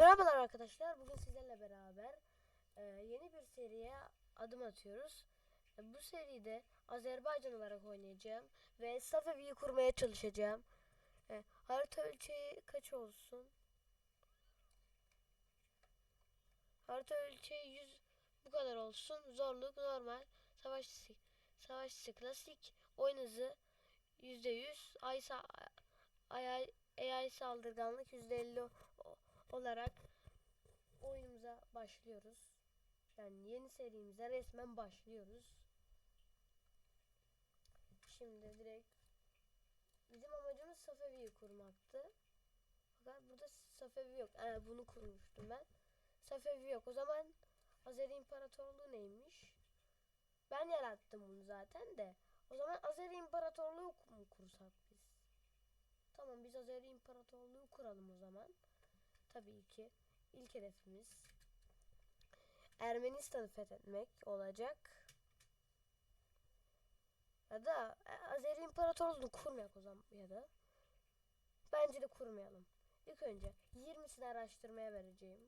Merhabalar arkadaşlar. Bugün sizlerle beraber e, yeni bir seriye adım atıyoruz. E, bu seride Azerbaycan olarak oynayacağım ve Safevi'yi kurmaya çalışacağım. E, harita ölçeği kaç olsun? Harita ölçeği 100 bu kadar olsun. Zorluk normal. Savaş savaşçısı klasik. Oyun hızı %100. Ay, ay, ay, AI saldırganlık %50 o- olarak oyunumuza başlıyoruz. Yani yeni serimize resmen başlıyoruz. Şimdi direkt bizim amacımız Safevi'yi kurmaktı. Fakat burada Safevi yok. Yani bunu kurmuştum ben. Safevi yok. O zaman Azeri İmparatorluğu neymiş? Ben yarattım bunu zaten de. O zaman Azeri İmparatorluğu mu kursak biz? Tamam biz Azeri İmparatorluğu kuralım o zaman. Tabii ki ilk hedefimiz Ermenistan'ı fethetmek olacak. Ya da e, Azeri İmparatorluğu'nu kurmayak o zaman ya da. Bence de kurmayalım. İlk önce 20'sini araştırmaya vereceğim.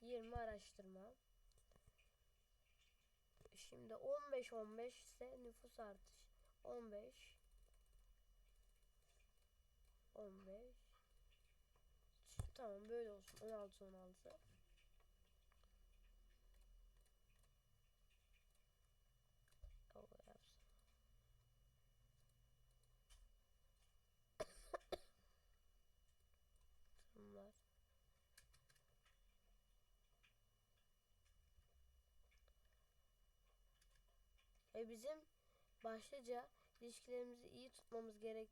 20 araştırma. Şimdi 15 15 ise nüfus artış. 15 15 Tamam böyle olsun. 16 16. O yapsın. Bunlar. E bizim başlıca ilişkilerimizi iyi tutmamız gerek.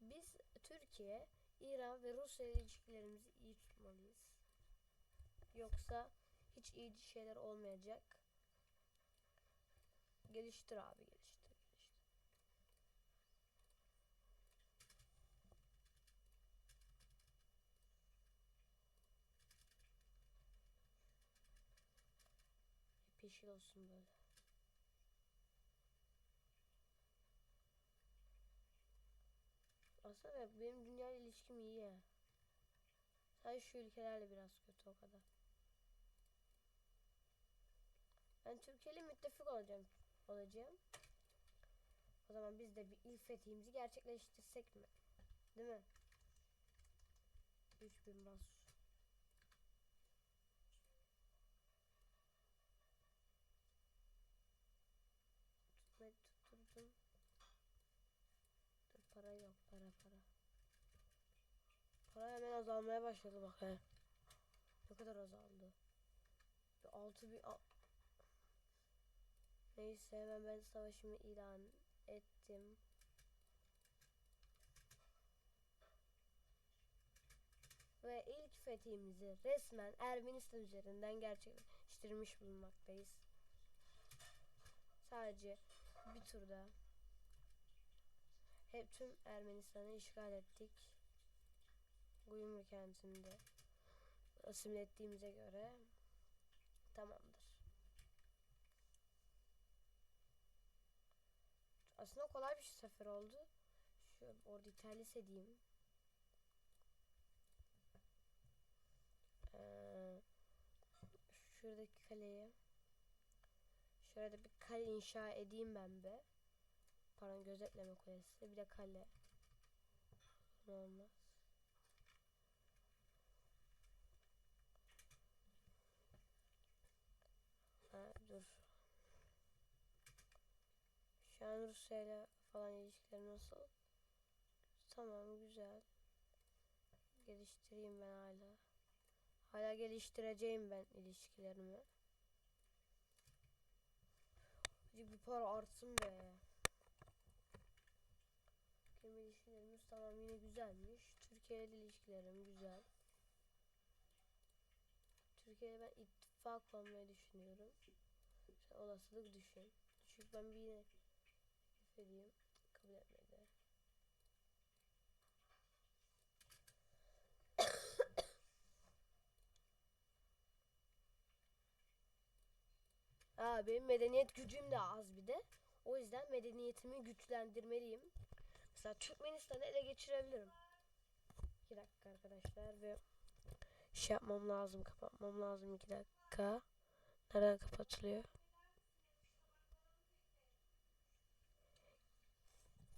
Biz Türkiye, İran ve Rusya ile ilişkilerimizi iyi tutmalıyız. Yoksa hiç iyi şeyler olmayacak. Geliştir abi geliştir. geliştir. Hep yeşil olsun böyle. Aslında benim dünya ilişkim iyi ya. Sadece şu ülkelerle biraz kötü o kadar. Ben Türkiye ile müttefik olacağım. olacağım. O zaman biz de bir ilk fethimizi gerçekleştirsek mi? Değil mi? 3000 bas. Tutmayı tutturdum. Dur para yok para para. Hemen azalmaya başladı bak he. Ne kadar azaldı. Bir altı bin... a- Neyse hemen ben savaşımı ilan ettim. Ve ilk fethimizi resmen Ermenistan üzerinden gerçekleştirmiş bulunmaktayız. Sadece bir turda hep tüm Ermenistan'ı işgal ettik. Guyumlu kentinde asimile ettiğimize göre tamamdır. Aslında kolay bir sefer oldu. Şu orada İtalyas edeyim. Ee, şuradaki kaleye şurada bir kale inşa edeyim ben be. Pardon gözetleme kulesi. Bir de kale. Ne olmaz. Ha, dur. Şu an Rusya ile falan ilişkiler nasıl? Tamam güzel. Geliştireyim ben hala. Hala geliştireceğim ben ilişkilerimi. Azıcık bir para artsın be. Benim ilişkilerimiz tamam yine güzelmiş. Türkiye ile ilişkilerim güzel. Türkiye ile ben ittifak olmayı düşünüyorum. Sen olasılık düşün. Çünkü ben bir yine edeyim. Kabul etmedi. Aa, benim medeniyet gücüm de az bir de. O yüzden medeniyetimi güçlendirmeliyim. Mesela Türkmenistan'ı ele geçirebilirim. 2 dakika arkadaşlar ve şey yapmam lazım. Kapatmam lazım. iki dakika. Nereden kapatılıyor?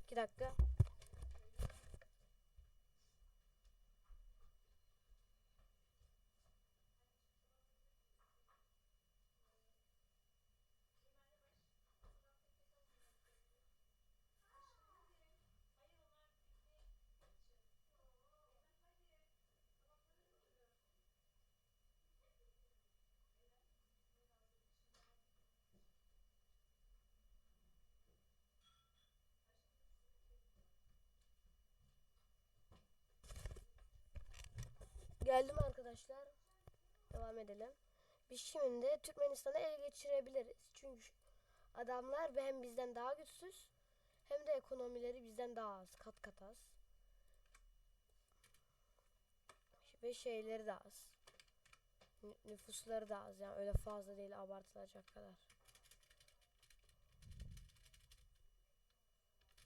İki dakika. Geldim arkadaşlar. Devam edelim. Biz şimdi Türkmenistan'ı ele geçirebiliriz. Çünkü adamlar hem bizden daha güçsüz hem de ekonomileri bizden daha az. Kat kat az. Ve şeyleri de az. Nü- Nüfusları da az yani öyle fazla değil abartılacak kadar.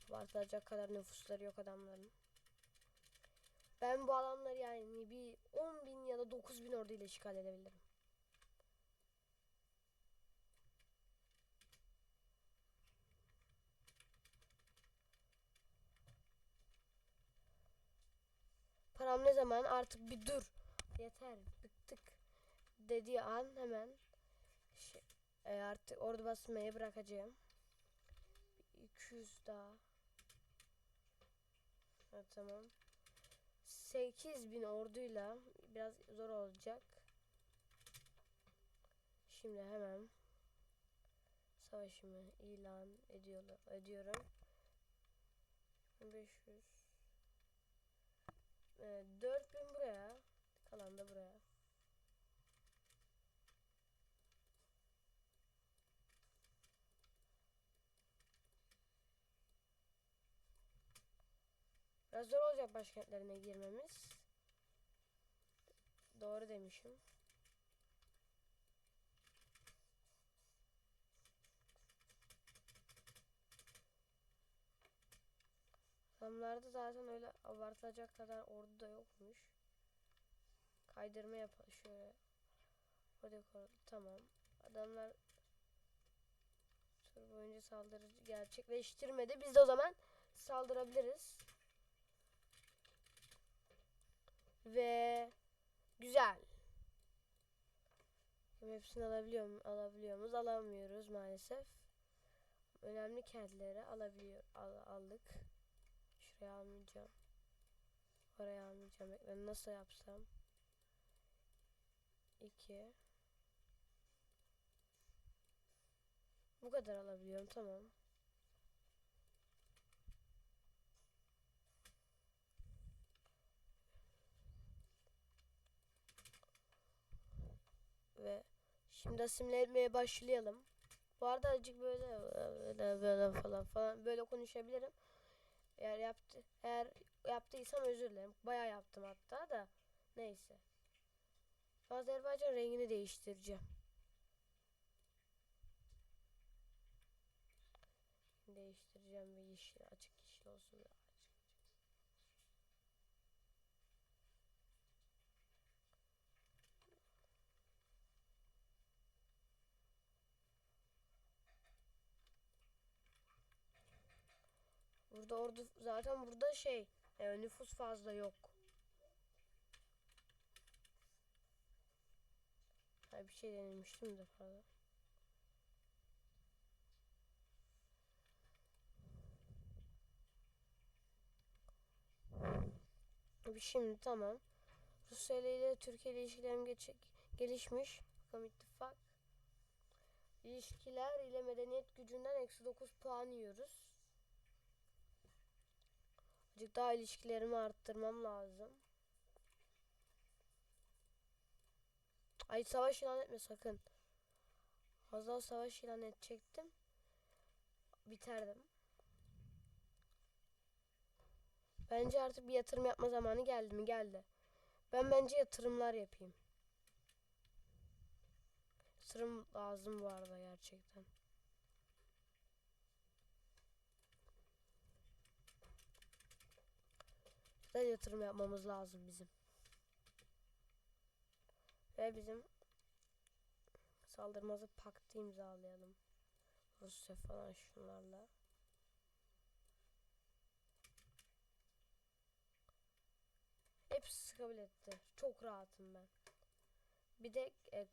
Abartılacak kadar nüfusları yok adamların. Ben bu alanları yani bir 10 bin ya da 9 bin orduyla işgal edebilirim. Param ne zaman artık bir dur. Yeter bıktık dediği an hemen şey, e, artık ordu basmayı bırakacağım. Bir 200 daha. Evet, tamam. 8000 orduyla biraz zor olacak. Şimdi hemen savaşımı ilan ediyorlar, ediyorum. 500 ee, 4000 Biraz zor olacak başkentlerine girmemiz. Doğru demişim. Adamlarda zaten öyle abartılacak kadar ordu da yokmuş. Kaydırma yap şöyle. Koy- tamam. Adamlar tur boyunca saldırı gerçekleştirmedi. Biz de o zaman saldırabiliriz. Ve güzel. Hepsini alabiliyor mu? Alabiliyor muyuz? Alamıyoruz maalesef. Önemli kentleri alabiliyor al, aldık. Şuraya almayacağım. Oraya almayacağım. Bekle nasıl yapsam? 2 Bu kadar alabiliyorum. Tamam. Ve şimdi asimile etmeye başlayalım. Bu arada azıcık böyle böyle böyle falan falan böyle konuşabilirim. Eğer yaptı eğer yaptıysam özür dilerim. Bayağı yaptım hatta da. Neyse. Azerbaycan rengini değiştireceğim. Değiştireceğim ve yeşil açık yeşil olsun. Burada ordu zaten burada şey e, nüfus fazla yok. Ha, bir şey denemiştim de. Bir Şimdi tamam. Rusya ile Türkiye ile ilişkilerim geçe- gelişmiş. Bakalım ittifak. İlişkiler ile medeniyet gücünden eksi 9 puan yiyoruz. Azıcık daha ilişkilerimi arttırmam lazım. Ay savaş ilan etme sakın. Az daha savaş ilan edecektim. Biterdim. Bence artık bir yatırım yapma zamanı geldi mi? Geldi. Ben bence yatırımlar yapayım. Yatırım lazım bu arada gerçekten. Da yatırım yapmamız lazım bizim. Ve bizim saldırmazı paktı imzalayalım. Rusya falan şunlarla. Hepsi kabul etti. Çok rahatım ben. Bir de e,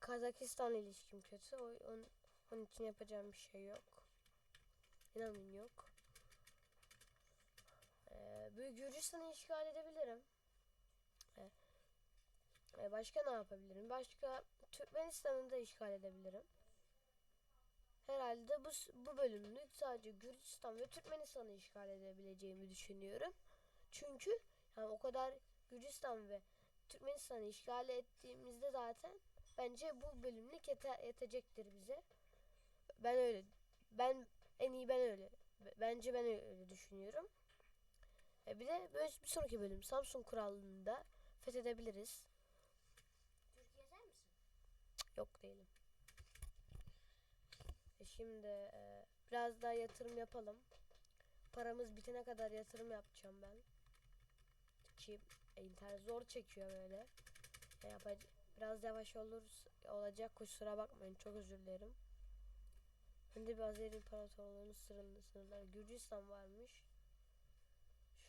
Kazakistan ilişkim kötü. O, onun, onun için yapacağım bir şey yok. İnanın yok. Bu Gürcistan'ı işgal edebilirim. Ee, e, başka ne yapabilirim? Başka Türkmenistan'ı da işgal edebilirim. Herhalde bu, bu bölümlük sadece Gürcistan ve Türkmenistan'ı işgal edebileceğimi düşünüyorum. Çünkü yani o kadar Gürcistan ve Türkmenistan'ı işgal ettiğimizde zaten bence bu bölümlük yete- yetecektir bize. Ben öyle ben en iyi ben öyle bence ben öyle düşünüyorum. E bir de böyle bir sonraki bölüm Samsun Krallığı'nda fethedebiliriz. Türkiye yazar mısın? Yok değilim. E şimdi e, biraz daha yatırım yapalım. Paramız bitene kadar yatırım yapacağım ben. Ki e, internet zor çekiyor böyle. E, yapac- biraz yavaş olur olacak kusura bakmayın çok özür dilerim. Önde bir Azeri İmparatorluğu'nun sınırları Gürcistan varmış.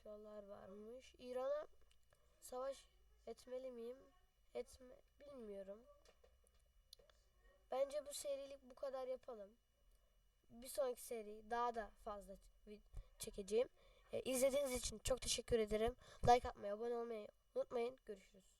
Şuralar varmış. İran'a savaş etmeli miyim? Etme bilmiyorum. Bence bu serilik bu kadar yapalım. Bir sonraki seri daha da fazla çekeceğim. E, izlediğiniz için çok teşekkür ederim. Like atmayı, abone olmayı unutmayın. Görüşürüz.